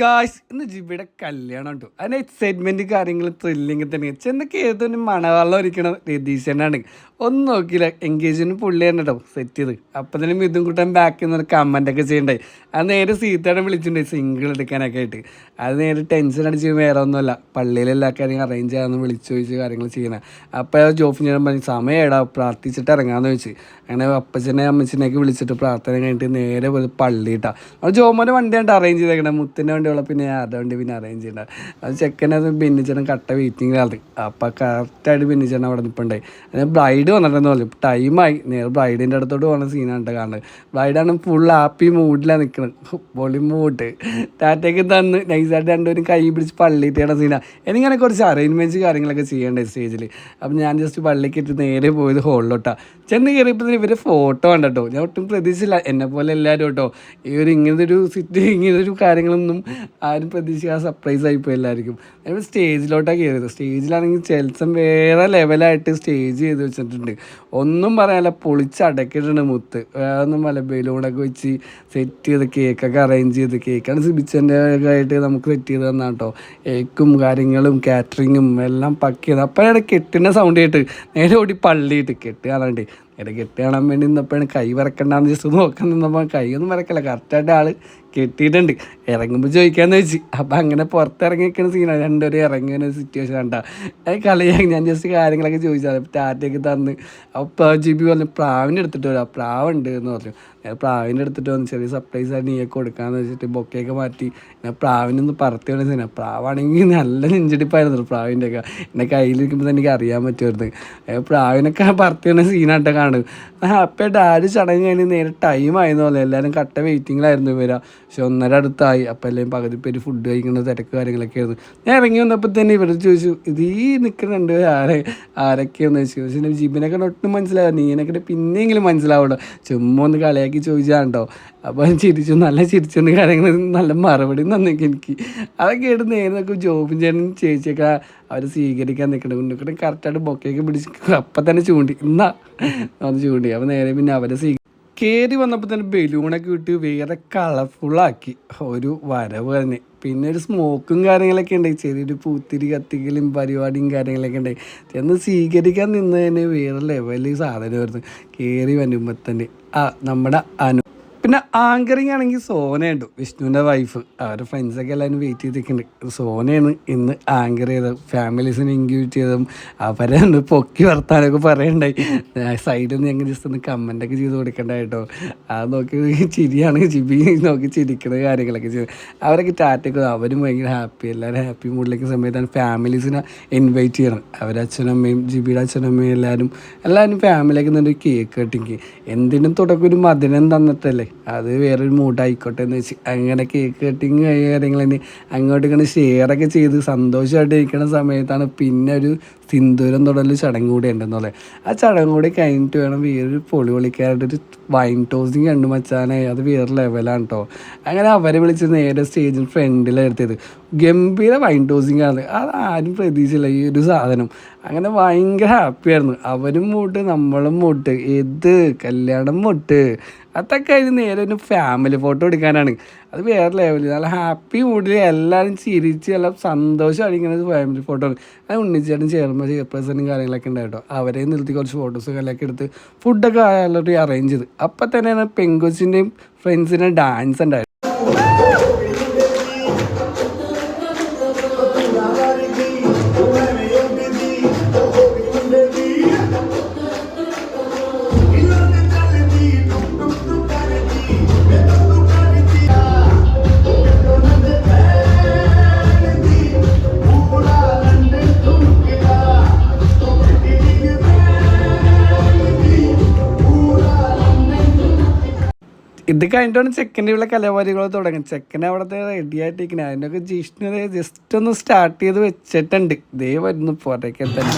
Guys ഇന്ന് ജിബിയുടെ കല്യാണം കേട്ടോ അതിന് എക്സൈറ്റ്മെന്റ് കാര്യങ്ങൾ ത്രില്ലിങ് തന്നെ. ചെന്നൊക്കെ ഏതൊരു മണവെള്ളം ഒരിക്കണം രതീശനാണ് ഒന്നും നോക്കിയില്ല എൻഗേജ്മെന്റ് പുള്ളി തന്നെ കേട്ടോ സെറ്റ് ചെയ്ത്. അപ്പം തന്നെ മിഥും കൂട്ടാൻ ബാക്കിൽ നിന്ന് ഒക്കെ ചെയ്യണ്ടായി അത് നേരെ സീത്തയുടെ വിളിച്ചിട്ടുണ്ടായി സിംഗിൾ എടുക്കാനൊക്കെ ആയിട്ട്. അത് നേരെ ടെൻഷൻ അടിച്ച് വേറെ ഒന്നുമല്ല പള്ളിയിൽ എല്ലാ കാര്യങ്ങളും അറേഞ്ച് ചെയ്യാമെന്ന് വിളിച്ചു ചോദിച്ച് കാര്യങ്ങൾ ചെയ്യണം. അപ്പോൾ ജോഫ് ഞാൻ പറഞ്ഞു സമയം എടാ പ്രാർത്ഥിച്ചിട്ട് ഇറങ്ങാമെന്ന് ചോദിച്ചു. അങ്ങനെ അപ്പച്ചനെ അമ്മച്ചനെയൊക്കെ വിളിച്ചിട്ട് പ്രാർത്ഥന കഴിഞ്ഞിട്ട് നേരെ പോയി പള്ളി ഇട്ടാ ജോമോന്റെ വണ്ടിയായിട്ട് അറേഞ്ച് ചെയ്തേക്കണേ മുത്തിന്റെ വണ്ടിയുള്ള പിന്നെ ആരുടെ വണ്ടി പിന്നെ അറേഞ്ച് ചെയ്യണ്ട. അത് ചെക്കനത് ബെന്നിച്ചേട്ടൻ കട്ട വെയിറ്റിങ്ങിലാണ് അപ്പം കറക്റ്റായിട്ട് ബെന്നിച്ചേട്ടൻ അവിടെ നിൽപ്പുണ്ടായി അതിന് ബ്രൈഡ് വന്നിട്ടെന്ന് പറഞ്ഞു. ടൈമായി നേരെ ബ്രൈഡിന്റെ അടുത്തോട്ട് പോകുന്ന സീനാണ് കാണുന്നത്. ബ്രൈഡാണ് ഫുൾ ഹാപ്പി മൂഡിലാണ് നിൽക്കുന്നത് പൊളി മൂഡ് ടാറ്റയ്ക്ക് തന്ന് നൈസായിട്ട് രണ്ടുപേരും കൈ പിടിച്ച് പള്ളിയിട്ടേണ സീനാണ് എനിക്കങ്ങനെ കുറച്ച് അറേഞ്ച്മെന്റ്സ് കാര്യങ്ങളൊക്കെ ചെയ്യണ്ടേ സ്റ്റേജിൽ അപ്പം ഞാൻ ജസ്റ്റ് പള്ളിക്ക് ഇട്ട് നേരെ പോയത് ഹോളിലോട്ടാണ് ചെന്ന് കയറിയപ്പോൾ ഇവർ ഫോട്ടോ കണ്ടോ ഞാൻ ഒട്ടും പ്രതീക്ഷിച്ചില്ല. എന്നെ പോലെ എല്ലാവരും കേട്ടോ. ഈ ഒരു ഇങ്ങനത്തെ ഒരു സിറ്റി ഇങ്ങനത്തെ ഒരു കാര്യങ്ങളൊന്നും ആരും പ്രതീക്ഷിക്കാതെ സർപ്രൈസ് ആയിപ്പോയി എല്ലാവർക്കും. അതിപ്പോൾ സ്റ്റേജിലോട്ടാണ് കയറിയത് സ്റ്റേജിലാണെങ്കിൽ ചെൽസം വേറെ ലെവലായിട്ട് സ്റ്റേജ് ചെയ്ത് വെച്ചിട്ടുണ്ട്. ഒന്നും പറയാനില്ല പൊളിച്ചടക്കിയിട്ടുണ്ട് മുത്ത്. വേറെ ഒന്നും പല ബലൂണൊക്കെ വെച്ച് സെറ്റ് ചെയ്ത് കേക്കൊക്കെ അറേഞ്ച് ചെയ്ത് കേക്കാണ് സിബിച്ചന്റെ ആയിട്ട് നമുക്ക് സെറ്റ് ചെയ്ത് തന്നാ കേട്ടോ കേക്കും കാര്യങ്ങളും കാറ്ററിങ്ങും എല്ലാം പക്കിയത് അപ്പോഴാണ് കെട്ടിന്റെ സൗണ്ട് കേട്ട് നേരെ ഓടി പള്ളിയിട്ട് കെട്ട് കാണാണ്ട് നേരെ കെട്ട് കാണാൻ വേണ്ടി നിന്നപ്പോഴാണ് കൈ വരക്കണ്ടെന്ന് ജസ്റ്റ് നോക്കാൻ നിന്നപ്പോൾ കൈ ഒന്നും വരക്കല്ല. കറക്റ്റായിട്ട് ആൾ കെട്ടിയിട്ടുണ്ട്. ഇറങ്ങുമ്പോൾ ചോദിക്കാന്ന് വെച്ച്. അപ്പം അങ്ങനെ പുറത്തിറങ്ങി നിൽക്കുന്ന സീനാണ് രണ്ടുപേരും ഇറങ്ങുന്ന സിറ്റുവേഷൻ കണ്ട. അത് കളിയാക്കി ഞാൻ ജസ്റ്റ് കാര്യങ്ങളൊക്കെ ചോദിച്ചാൽ ടാറ്റയൊക്കെ തന്ന്. അപ്പോൾ ജി ബി പറഞ്ഞു പ്രാവിന്റെ എടുത്തിട്ട് വരാം. പ്രാവുണ്ട് എന്ന് പറഞ്ഞു. ഞാൻ പ്രാവിന്റെ എടുത്തിട്ട് വന്ന് ചെറിയ സർപ്രൈസ് ആയിട്ട് നീയൊക്കെ കൊടുക്കാന്ന് വെച്ചിട്ട് ബൊക്കെയൊക്കെ മാറ്റി. ഞാൻ പ്രാവിനൊന്ന് പറത്തി വേണ്ട സീന പ്രാവാണെങ്കിൽ നല്ല നെഞ്ചടിപ്പായിരുന്നു പ്രാവിന്റെ ഒക്കെ. എന്റെ കയ്യിലിരിക്കുമ്പോൾ എനിക്ക് അറിയാൻ പറ്റുമായിരുന്നു. പ്രാവിനൊക്കെ പറത്തി വേണ്ട സീനായിട്ട് കാണും അപ്പോൾ ഡാഡി ചടങ്ങ് കഴിഞ്ഞ് നേരെ ടൈം ആയിരുന്നു പോലെ എല്ലാവരും കട്ട വെയിറ്റിങ്ങിലായിരുന്നു ഇവരാ. പക്ഷെ ഒന്നര അടുത്തായി. അപ്പം എല്ലാം പകുതി പേര് ഫുഡ് കഴിക്കുന്ന തിരക്ക് കാര്യങ്ങളൊക്കെ ആയിരുന്നു. ഞാൻ ഇറങ്ങി വന്നപ്പോൾ തന്നെ ഇവർ ചോദിച്ചു ഇത് ഈ നിൽക്കുന്നുണ്ട് ആരെ ആരൊക്കെയാണെന്ന് ചോദിച്ചു. പക്ഷേ ജിബിനൊക്കെ ഒട്ടും മനസ്സിലാവും നീനൊക്കെ പിന്നെയെങ്കിലും മനസ്സിലാവുള്ളൂ. ചുമ്മാ ഒന്ന് കളിയാക്കി ചോദിച്ചാണ്ടോ? അപ്പോൾ ചിരിച്ചു. നല്ല ചിരിച്ചുകൊണ്ട് കാര്യങ്ങൾ നല്ല മറുപടി തന്നേക്ക് എനിക്ക്. അതൊക്കെ ആയിട്ട് നേരെ നോക്കും ജോബും ചേട്ടനും ചേച്ചിയൊക്കെ അവർ സ്വീകരിക്കാൻ നിൽക്കണം ഉണ്ണിക്കടെ കറക്റ്റായിട്ട് ബൊക്കെയൊക്കെ പിടിച്ച് അപ്പം തന്നെ ചൂണ്ടി. എന്നാ അത് ചൂണ്ടി. അപ്പോൾ നേരെ പിന്നെ അവരെ സ്വീ കയറി വന്നപ്പോൾ തന്നെ ബലൂണൊക്കെ വിട്ട് വേറെ കളർഫുള്ളാക്കി ഒരു വരവ് തന്നെ. പിന്നെ ഒരു സ്മോക്കും കാര്യങ്ങളൊക്കെ ഉണ്ടായി. ചെറിയൊരു പൂത്തിരി കത്തിക്കലും പരിപാടിയും കാര്യങ്ങളൊക്കെ ഉണ്ടായി. ചെന്ന് സ്വീകരിക്കാൻ നിന്ന് തന്നെ വേറെ ലെവലിൽ സാധനമായിരുന്നു കയറി വരുമ്പോൾ തന്നെ. ആ നമ്മുടെ അനു പിന്നെ ആങ്കറിങ് ആണെങ്കിൽ സോനയുണ്ട് വിഷ്ണുവിന്റെ വൈഫ് അവരുടെ ഫ്രണ്ട്സൊക്കെ എല്ലാവരും വെയിറ്റ് ചെയ്തിരിക്കുന്നുണ്ട്. സോനയാണ് ഇന്ന് ആങ്കർ ചെയ്തത് ഫാമിലീസിനെ ഇൻക്യൂട്ട് ചെയ്തതും അവരെ ഒന്ന് പൊക്കി വർത്താനൊക്കെ പറയണ്ടായി. സൈഡിൽ നിന്ന് ഞങ്ങൾ ജസ്റ്റ് ഒന്ന് കമന്റൊക്കെ ചെയ്ത് കൊടുക്കണ്ടായിട്ടോ അത് നോക്കി ചിരിയാണ് ജിബി നോക്കി ചിരിക്കുന്ന കാര്യങ്ങളൊക്കെ ചെയ്തു. അവരൊക്കെ ടാറ്റൊക്കെ അവരും ഭയങ്കര ഹാപ്പി എല്ലാവരും ഹാപ്പി മൂഡിലേക്ക് സമയത്താണ് ഫാമിലീസിനെ ഇൻവൈറ്റ് ചെയ്യണം അവരെ അച്ഛനമ്മയും ജിബിയുടെ അച്ഛനമ്മയും എല്ലാവരും എല്ലാവരും ഫാമിലിയൊക്കെ നിന്നൊരു കേക്ക് കട്ടിങ് എന്തിനും തുടക്കം ഒരു മധുരം തന്നിട്ടല്ലേ? അത് വേറൊരു മൂഡായിക്കോട്ടെ എന്ന് വെച്ച് അങ്ങനെ കേക്ക് കട്ടിങ് കാര്യങ്ങൾ അങ്ങോട്ട് ഇങ്ങനെ ഷെയറൊക്കെ ചെയ്ത് സന്തോഷമായിട്ട് ഇരിക്കുന്ന സമയത്താണ് പിന്നെ ഒരു സിന്ദൂരം തൊടൽ ചടങ്ങ് കൂടി ഉണ്ടെന്നുള്ളത് ആ ചടങ്ങ് കൂടി കഴിഞ്ഞിട്ട് വേണം വേറൊരു പൊളി പൊളിക്കാനായിട്ടൊരു വൈൻ ടോസിങ് കണ്ടു മച്ചാനെ. അത് വേറെ ലെവലാണ് കേട്ടോ അങ്ങനെ അവരെ വിളിച്ച് നേരെ സ്റ്റേജിൽ ഫ്രണ്ടിലെടുത്തത് ഗംഭീര വൈൻ ടോസിങ് ആണ്. അത് ആരും പ്രതീക്ഷിച്ചില്ല ഈ ഒരു സാധനം. അങ്ങനെ ഭയങ്കര ഹാപ്പിയായിരുന്നു അവരും മൂട്ട് നമ്മളും മൂട്ട്. ഏത് കല്യാണം മൂട്ട്? അതൊക്കെ അതിന് നേരെ ഒരു ഫാമിലി ഫോട്ടോ എടുക്കാനാണ്. അത് വേറെ ലെവലിൽ നല്ല ഹാപ്പി മൂഡിൽ എല്ലാവരും ചിരിച്ച് നല്ല സന്തോഷമാണ് ഇങ്ങനെ ഫാമിലി ഫോട്ടോ അത് ഉണ്ണിച്ചേട്ടൻ ചേർന്ന ചെയർപേഴ്സണും കാര്യങ്ങളൊക്കെ ഉണ്ടായിട്ടോ. അവരെ നിർത്തി കുറച്ച് ഫോട്ടോസ് കാര്യങ്ങളൊക്കെ എടുത്ത് ഫുഡൊക്കെ ആയാലും അറേഞ്ച് ചെയ്ത് അപ്പം തന്നെയാണ് പെങ്കൊച്ചിന്റെയും ഫ്രണ്ട്സിന്റെ ഡാൻസ് ഉണ്ടായിരുന്നു ഇത് കഴിഞ്ഞിട്ടാണ് ചെക്കന്റെ ഉള്ള കലാപരികൾ തുടങ്ങി. ചെക്കൻ അവിടുത്തെ റെഡി ആയിട്ടിരിക്കണേ. അതിന്റെയൊക്കെ ജിഷ്ണു ജസ്റ്റ് ഒന്ന് സ്റ്റാർട്ട് ചെയ്ത് വെച്ചിട്ടുണ്ട്. ദേ വരുന്നു പുറത്തേക്ക് തന്നെ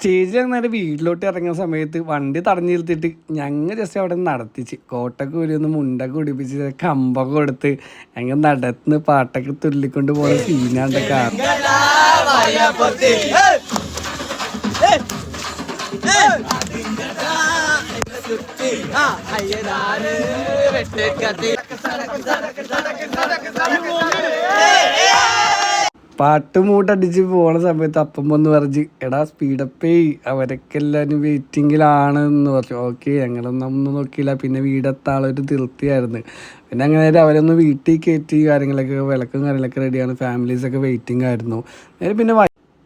സ്റ്റേജിൽ അങ്ങനെ വീട്ടിലോട്ട് ഇറങ്ങുന്ന സമയത്ത് വണ്ടി തടഞ്ഞു നിർത്തിയിട്ട് ഞങ്ങൾ ജസ്റ്റ് അവിടെ നടത്തിച്ച് കോട്ടൊക്കെ ഒരു ഒന്ന് മുണ്ടൊക്കെ ഉടിപ്പിച്ച് കമ്പൊക്കെ കൊടുത്ത് ഞങ്ങൾ നടന്ന് പാട്ടൊക്കെ തുള്ളിക്കൊണ്ട് പോകുന്ന സീനാണ്ടൊക്കെ പാട്ട് മൂട്ടടിച്ച് പോണ സമയത്ത് അപ്പം വന്ന് പറഞ്ഞ് എടാ സ്പീഡപ്പേ അവരൊക്കെ എല്ലാവരും വെയിറ്റിങ്ങിലാണ് എന്ന് പറഞ്ഞു. ഓക്കെ ഞങ്ങളൊന്നും നോക്കിയില്ല. പിന്നെ വീടെത്താളൊരു ധൃതിയായിരുന്നു പിന്നെ അങ്ങനെ അവരൊന്ന് വീട്ടിൽ കയറ്റി കാര്യങ്ങളൊക്കെ വിളക്കും കാര്യങ്ങളൊക്കെ റെഡിയാണ് ഫാമിലീസൊക്കെ വെയിറ്റിംഗ് ആയിരുന്നു. പിന്നെ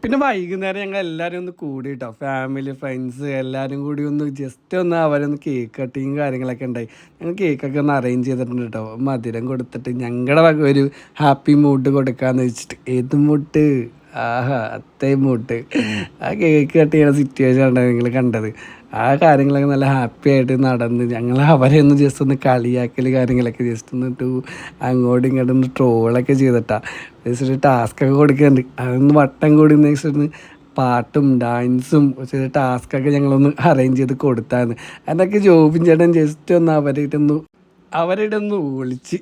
പിന്നെ വൈകുന്നേരം ഞങ്ങൾ എല്ലാവരും ഒന്ന് കൂടി കേട്ടോ ഫാമിലി ഫ്രണ്ട്സ് എല്ലാവരും കൂടി ഒന്ന് ജസ്റ്റ് ഒന്ന് അവരൊന്ന് കേക്ക് കട്ടിങ് കാര്യങ്ങളൊക്കെ ഉണ്ടായി. ഞങ്ങൾ കേക്കൊക്കെ ഒന്ന് അറേഞ്ച് ചെയ്തിട്ടുണ്ട് കേട്ടോ. മധുരം കൊടുത്തിട്ട് ഞങ്ങളുടെ ഒരു ഹാപ്പി മൂഡ് കൊടുക്കാന്ന് വെച്ചിട്ട്. ഏത് മൂട്ട് ആഹാ അത്തേ മൂട്ട് ആ കേക്ക് കട്ട് ചെയ്യുന്ന സിറ്റുവേഷൻ ആണ് നിങ്ങൾ കണ്ടത്. ആ കാര്യങ്ങളൊക്കെ നല്ല ഹാപ്പി ആയിട്ട് നടന്ന് ഞങ്ങൾ അവരെ ഒന്ന് ജസ്റ്റ് ഒന്ന് കളിയാക്കൽ കാര്യങ്ങളൊക്കെ ജസ്റ്റ് ഒന്ന് ടു അങ്ങോട്ടും ഇങ്ങോട്ടും ട്രോളൊക്കെ ചെയ്തിട്ടാണ് ജസ്റ്റ് ഒരു ടാസ്ക്കൊക്കെ കൊടുക്കുന്നുണ്ട് അതൊന്ന് വട്ടം കൂടി ഒന്ന് പാട്ടും ഡാൻസും ചെയ്ത ടാസ്ക്കൊക്കെ ഞങ്ങളൊന്ന് അറേഞ്ച് ചെയ്ത് കൊടുത്തായിരുന്നു അതൊക്കെ ജോബിൻ ചേട്ടൻ ജസ്റ്റ് ഒന്ന് അവരായിട്ടൊന്ന് അവരുടെ ഒന്ന് വിളിച്ച്.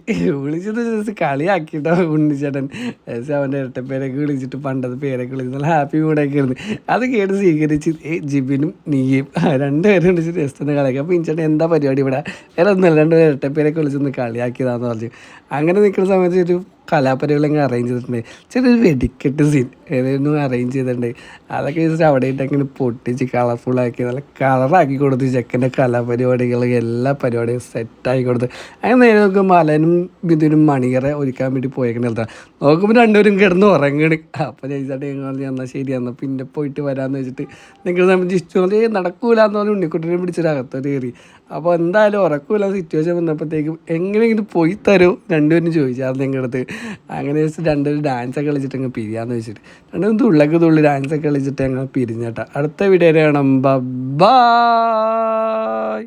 വിളിച്ചത് ജസ്റ്റ് കളിയാക്കിട്ടോ ഉണ്ണിച്ചേട്ടൻ. ജസ്റ്റ് അവന്റെ ഇരട്ടപ്പേരൊക്കെ വിളിച്ചിട്ട് പണ്ടത്തെ പേരൊക്കെ വിളിച്ച് നല്ല ഹാപ്പി മൂഡൊക്കെ ആയിരുന്നു. അത് കേട്ട് സ്വീകരിച്ച് ജിബിനും നീയും രണ്ടുപേരും വിളിച്ചിട്ട് ജസ്റ്റ് ഒന്ന് കളിയാക്കി. അപ്പോൾ ഇഞ്ചേട്ടൻ എന്താ പരിപാടി ഇവിടെ? വേറെ ഒന്നല്ല രണ്ടുപേരും ഇരട്ടപ്പേരൊക്കെ വിളിച്ചൊന്ന് കളിയാക്കിയതാന്ന് പറഞ്ഞു. അങ്ങനെ നിൽക്കുന്ന സമയത്ത് ഒരു കലാപരിപാടികൾ അറേഞ്ച് ചെയ്തിട്ടുണ്ട്. ചെറിയൊരു വെടിക്കെട്ട് സീൻ ഏതായിരുന്നു അറേഞ്ച് ചെയ്തിട്ടുണ്ട്. അതൊക്കെ വെച്ചിട്ട് അവിടെ ഇട്ട് അങ്ങനെ പൊട്ടിച്ച് കളർഫുള്ളാക്കി നല്ല കളറാക്കി കൊടുത്ത് ചെക്കന്റെ കലാപരിപാടികൾ എല്ലാ പരിപാടിയും സെറ്റാക്കി കൊടുത്ത്. അങ്ങനെ നേരെ നോക്കുമ്പോൾ മലനും ബിന്ദുവിനും മണിയറെ ഒരുക്കാൻ വേണ്ടി പോയേക്കണ നോക്കുമ്പോൾ രണ്ടുപേരും കിടന്ന് ഉറങ്ങണ്. അപ്പോൾ ചേച്ചിട്ട് ഞങ്ങൾ എന്നാൽ ശരി എന്നാൽ പിന്നെ പോയിട്ട് വരാമെന്ന് വെച്ചിട്ട് നിങ്ങൾ സംബന്ധിച്ച് ഇഷ്ടം നടക്കൂല എന്ന് പറഞ്ഞ് ഉണ്ണിക്കുട്ടിനെ പിടിച്ചൊരു അകത്തോട്ട് കയറി. അപ്പോൾ എന്തായാലും ഉറക്കമില്ല സിറ്റുവേഷൻ വന്നപ്പോഴത്തേക്കും എങ്ങനെയെങ്കിലും പോയി തരൂ? രണ്ടുപേരും ചോദിച്ചായിരുന്നു ഞങ്ങളുടെ അടുത്ത്. അങ്ങനെ വെച്ചിട്ട് രണ്ടുപേരും ഡാൻസ് ഒക്കെ കളിച്ചിട്ട് അങ്ങ് പിരിയാന്ന് വെച്ചിട്ട്. രണ്ടുപേരും തുള്ളക്ക് തുള്ളി ഡാൻസൊക്കെ കളിച്ചിട്ട് ഞങ്ങൾ പിരിഞ്ഞേട്ടാ അടുത്ത വീഡിയോ കാണാം. ബൈ